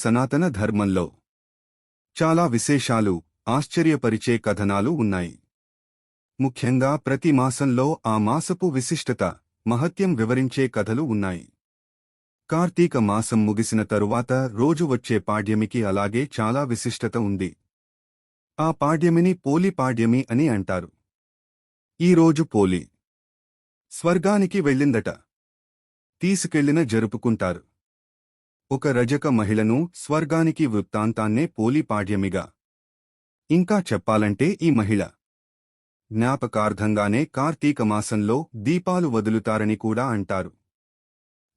సనాతన ధర్మంలో చాలా విశేషాలు ఆశ్చర్యపరిచే కథనాలు ఉన్నాయి. ముఖ్యంగా ప్రతి మాసంలో ఆ మాసపు విశిష్టత మహత్యం వివరించే కథలు ఉన్నాయి. కార్తీక మాసం ముగిసిన తరువాత రోజు వచ్చే పాడ్యమికి అలాగే చాలా విశిష్టత ఉంది. ఆ పాడ్యమిని పోలి పాడ్యమి అని అంటారు. ఈ రోజు పోలి స్వర్గానికి వెళ్ళిందట. తీసుకెళ్ళిన జరుపుకుంటారు. ఒక రజక మహిళను స్వర్గానికి వృత్తాంతాన్నే పోలిపాడ్యమిగా ఇంకా చెప్పాలంటే ఈ మహిళ జ్ఞాపకార్థంగానే కార్తీక మాసంలో దీపాలు వదులుతారని కూడా అంటారు.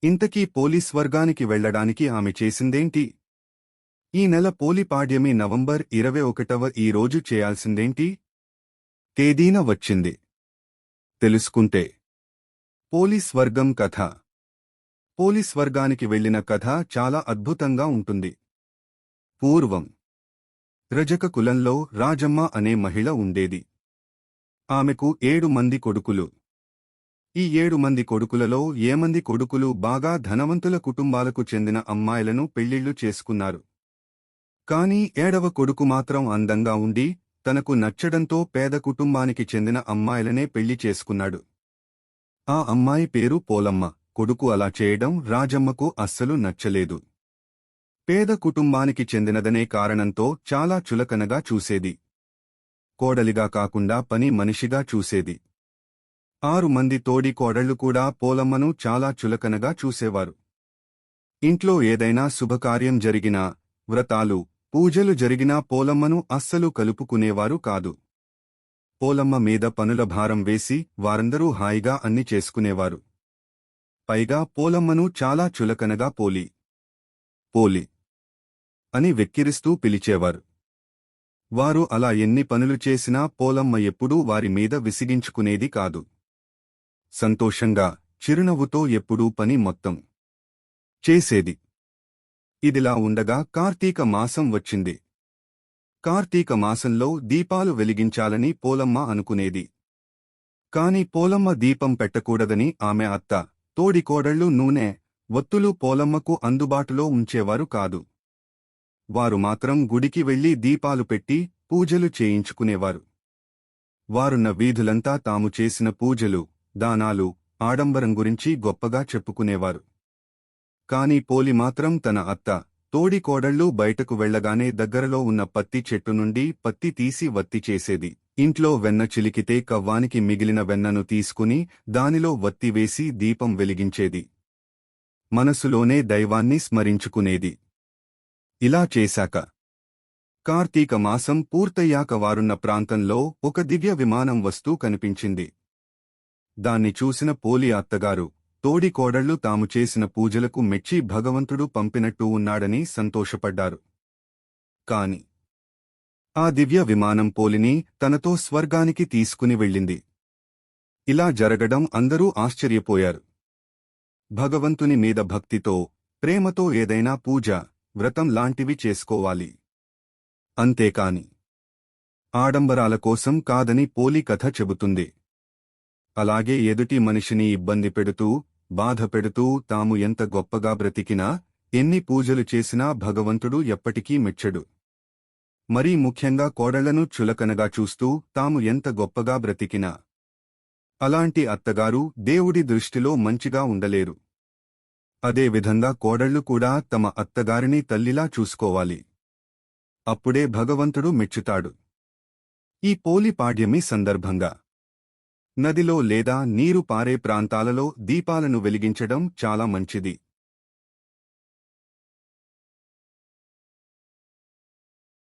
ఇంతకీ పోలీస్ వర్గానికి వెళ్ళడానికి ఆమె చేసిందేంటి? ఈ నెల పోలిపాడ్యమి నవంబర్ ఇరవై ఒకటవ ఈ రోజు చేయాల్సిందేంటి? తేదీన వచ్చింది. తెలుసుకుంటే. పోలీస్ వర్గం కథ. పోలీస్ వర్గానికి వెళ్ళిన కథ చాలా అద్భుతంగా ఉంటుంది. పూర్వం రజక కులంలో రాజమ్మ అనే మహిళ ఉండేది. ఆమెకు ఏడు మంది కొడుకులు. ఈ ఏడు మంది కొడుకులలో ఏమంది కొడుకులు బాగా ధనవంతుల కుటుంబాలకు చెందిన అమ్మాయిలను పెళ్ళిళ్ళు చేసుకున్నారు. కాని ఏడవ కొడుకు మాత్రం అందంగా ఉండి తనకు నచ్చడంతో పేద కుటుంబానికి చెందిన అమ్మాయిలనే పెళ్ళి చేసుకున్నాడు. ఆ అమ్మాయి పేరు పోలమ్మ. కొడుకు అలా చేయడం రాజమ్మకు అస్సలు నచ్చలేదు. పేద కుటుంబానికి చెందినదనే కారణంతో చాలా చులకనగా చూసేది. కోడలిగా కాకుండా పని మనిషిగా చూసేది. ఆరు మంది తోడి కోడళ్ళు కూడా పోలమ్మను చాలా చులకనగా చూసేవారు. ఇంట్లో ఏదైనా శుభకార్యం జరిగినా వ్రతాలు పూజలు జరిగినా పోలమ్మను అస్సలు కలుపుకునేవారు కాదు. పోలమ్మ మీద పనుల భారం వేసి వారందరూ హాయిగా అన్ని చేసుకునేవారు. పైగా పోలమ్మను చాలా చులకనగా పోలి పోలి అని వెక్కిరిస్తూ పిలిచేవారు. వారు అలా ఎన్ని పనులు చేసినా పోలమ్మ ఎప్పుడూ వారి మీద విసిగించుకునేది కాదు. సంతోషంగా చిరునవ్వుతో ఎప్పుడూ పని మొత్తం చేసేది. ఇదిలా ఉండగా కార్తీక మాసం వచ్చింది. కార్తీక మాసంలో దీపాలు వెలిగించాలని పోలమ్మ అనుకునేది. కాని పోలమ్మ దీపం పెట్టకూడదని ఆమె అత్త తోడికోడళ్ళు నూనె వత్తులు పోలమ్మకు అందుబాటులో ఉంచేవారు కాదు. వారు మాత్రం గుడికి వెళ్ళి దీపాలు పెట్టి పూజలు చేయించుకునేవారు. వారున్న వీధులంతా తాము చేసిన పూజలు దానాలు ఆడంబరం గురించి గొప్పగా చెప్పుకునేవారు. కాని పోలి మాత్రం తన అత్త తోడికోడళ్ళు బయటకు వెళ్ళగానే దగ్గరలో ఉన్న పత్తి చెట్టు నుండి పత్తి తీసి వత్తి చేసేది. ఇంట్లో వెన్న చిలికితే కవ్వానికి మిగిలిన వెన్నను తీసుకుని దానిలో వత్తివేసి దీపం వెలిగించేది. మనసులోనే దైవాన్ని స్మరించుకునేది. ఇలా చేశాక కార్తీక మాసం పూర్తయ్యాక వారున్న ప్రాంతంలో ఒక దివ్య విమానం వస్తూ కనిపించింది. దాన్ని చూసిన పోలి అత్తగారు తోడికోడళ్ళు తాము చేసిన పూజలకు మెచ్చి భగవంతుడు పంపినట్టు ఉన్నాడని సంతోషపడ్డారు. కాని ఆ దివ్య విమానం పోలిని తనతో స్వర్గానికి తీసుకుని వెళ్ళింది. ఇలా జరగడం అందరూ ఆశ్చర్యపోయారు. భగవంతుని మీద భక్తితో ప్రేమతో ఏదైనా పూజ వ్రతం లాంటివి చేసుకోవాలి. అంతేకాని ఆడంబరాల కోసం కాదని పోలి కథ చెబుతుంది. అలాగే ఎదుటి మనిషిని ఇబ్బంది పెడుతూ బాధ పెడుతూ తాము ఎంత గొప్పగా బ్రతికినా ఎన్ని పూజలు చేసినా భగవంతుడు ఎప్పటికీ మెచ్చడు. మరీ ముఖ్యంగా కోడళ్ళను చులకనగా చూస్తూ తాము ఎంత గొప్పగా బ్రతికినా. అలాంటి అత్తగారు దేవుడి దృష్టిలో మంచిగా ఉండలేరు. అదేవిధంగా కోడళ్ళు కూడా తమ అత్తగారిని తల్లిలా చూసుకోవాలి. అప్పుడే భగవంతుడు మెచ్చుతాడు. ఈ పోలి పాడ్యమి సందర్భంగా. నదిలో లేదా నీరు పారే ప్రాంతాలలో దీపాలను వెలిగించడం చాలా మంచిది.